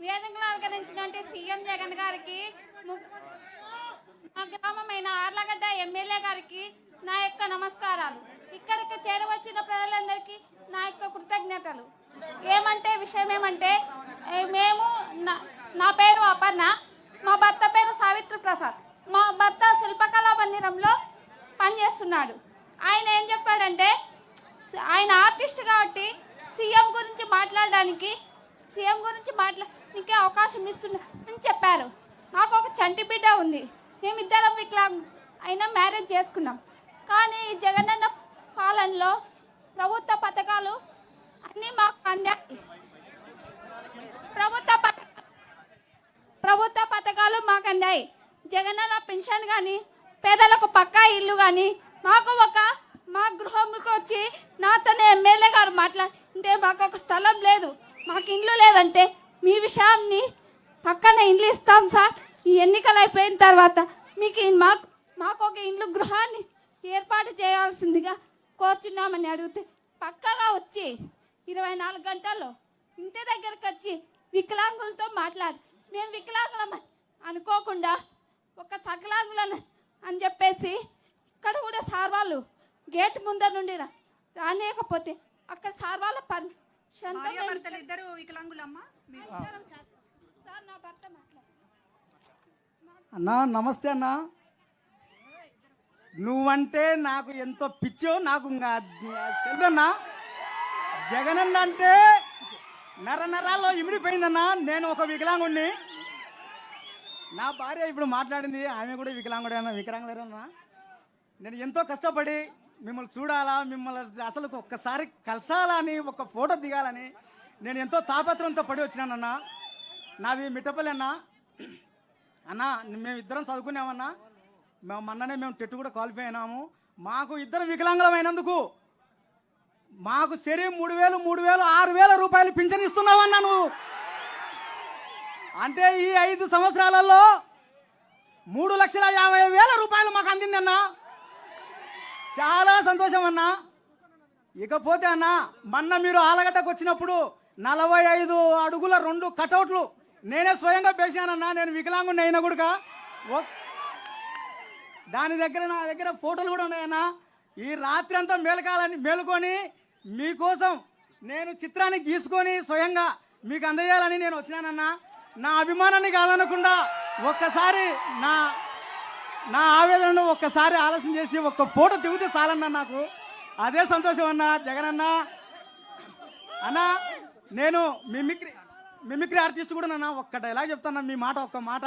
గౌరవనీయులైన వేదికలు అలంకరించినటువంటి సీఎం జగన్ గారికి మా గ్రామమైన ఆర్లగడ్డ ఎమ్మెల్యే గారికి నా యొక్క నమస్కారాలు. ఇక్కడికి చేరవచ్చిన ప్రజలందరికీ నా యొక్క కృతజ్ఞతలు. ఏమంటే విషయం ఏమంటే మేము నా- నా పేరు అపర్ణ మా భర్త పేరు సావిత్రి ప్రసాద్. మా భర్త శిల్పకళా మందిరంలో పనిచేస్తున్నాడు. ఆయన ఏం చెప్పాడంటే ఆయన ఆర్టిస్ట్ కాబట్టి సీఎం గురించి మాట్లాడడానికి సీఎం గురించి ఇంకే అవకాశం ఇస్తున్నా అని చెప్పారు. మాకు ఒక చంటి బిడ్డ ఉంది. మేమిద్దరం వికలాంగ్ అయినా మ్యారేజ్ చేసుకున్నాం. కానీ ఈ జగనన్న పాలనలో ప్రభుత్వ పథకాలు అన్నీ మాకు అందాయి. ప్రభుత్వ ప్రభుత్వ పథకాలు మాకు అందాయి. జగనన్న పెన్షన్ కానీ పేదలకు పక్కా ఇల్లు కానీ మాకు ఒక మా గృహంకి వచ్చి నాతోనే ఎమ్మెల్యే గారు మాట్లాడి అంటే మాకు ఒక స్థలం లేదు. మాకు ఇల్లు లేదంటే మీ విషయాన్ని పక్కన ఇండ్లు ఇస్తాం సార్. ఈ ఎన్నికలు అయిపోయిన తర్వాత మీకు మాకు మాకు ఒక ఇండ్లు గృహాన్ని ఏర్పాటు చేయాల్సిందిగా కోరుచున్నామని అడిగితే పక్కగా వచ్చి ఇరవై నాలుగు గంటల్లో ఇంటి దగ్గరకు వచ్చి వికలాంగులతో మాట్లాడి. మేము వికలాంగులమని అనుకోకుండా ఒక సకలాంగులను అని చెప్పేసి ఇక్కడ కూడా సార్ వాళ్ళు గేట్ ముందర నుండి రా రానియకపోతే అక్కడ సార్ వాళ్ళ పని భార్య మేము భర్తలు ఇద్దరు వికలాంగులమ్మా? మీరు. ఇద్దరం సార్. సార్ నా భర్త మాట్లాడు. అన్నా నమస్తే అన్నా. నువ్వంటే నాకు ఎంతో పిచ్చో నాకు ఇంకా తెలుదన్నా జగనన్న అంటే నర నరాల్లో ఇమిడిపోయిందన్నా. నేను ఒక వికలాంగుడిని నా భార్య ఇప్పుడు మాట్లాడింది ఆమె కూడా వికలాంగుడేనా వికలాంగులేరన్నా నేను ఎంతో కష్టపడి మిమ్మల్ని చూడాలా మిమ్మల్ని అసలు ఒక్కసారి కలసాలని ఒక ఫోటో దిగాలని నేను ఎంతో తాపత్రంతో పడి వచ్చినానన్నా. నాది మిట్టపల్లి అన్నా. అన్నా మేమిద్దరం చదువుకున్నామన్నా. మేము మొన్ననే మేము టెట్టు కూడా క్వాలిఫై అయినాము. మాకు ఇద్దరు వికలాంగులమైనందుకు మాకు శరీరం మూడు వేలు మూడు వేలు ఆరు వేల రూపాయలు పింఛన్ ఇస్తున్నావన్నా నువ్వు. అంటే ఈ ఐదు సంవత్సరాలలో మూడు లక్షల యాభై వేల రూపాయలు మాకు అందిందన్నా. చాలా సంతోషం అన్నా. ఇకపోతే అన్న మొన్న మీరు ఆలగడ్డకు వచ్చినప్పుడు నలభై ఐదు అడుగుల రెండు కటౌట్లు నేనే స్వయంగా పేశానన్నా నేను వికలాంగుని అయినా కూడా దాని దగ్గర నా దగ్గర ఫోటోలు కూడా ఉన్నాయన్నా. ఈ రాత్రి అంతా మేలకాలని మేలుకొని మీకోసం నేను చిత్రాన్ని గీసుకొని స్వయంగా మీకు అందజేయాలని నేను వచ్చినానన్నా. నా అభిమానాన్ని కాదనకుండా ఒక్కసారి నా నా ఆవేదనను ఒక్కసారి ఆలస్యం చేసి ఒక్క ఫోటో దిగితే చాలన్నా నాకు. అదే సంతోషం అన్నా జగన్ అన్న. అన్నా నేను మిమిక్రీ మిమిక్రీ ఆర్టిస్ట్ కూడా నన్న. ఒక్క డైలాగ్ చెప్తాను? మీ మాట ఒక్క మాట.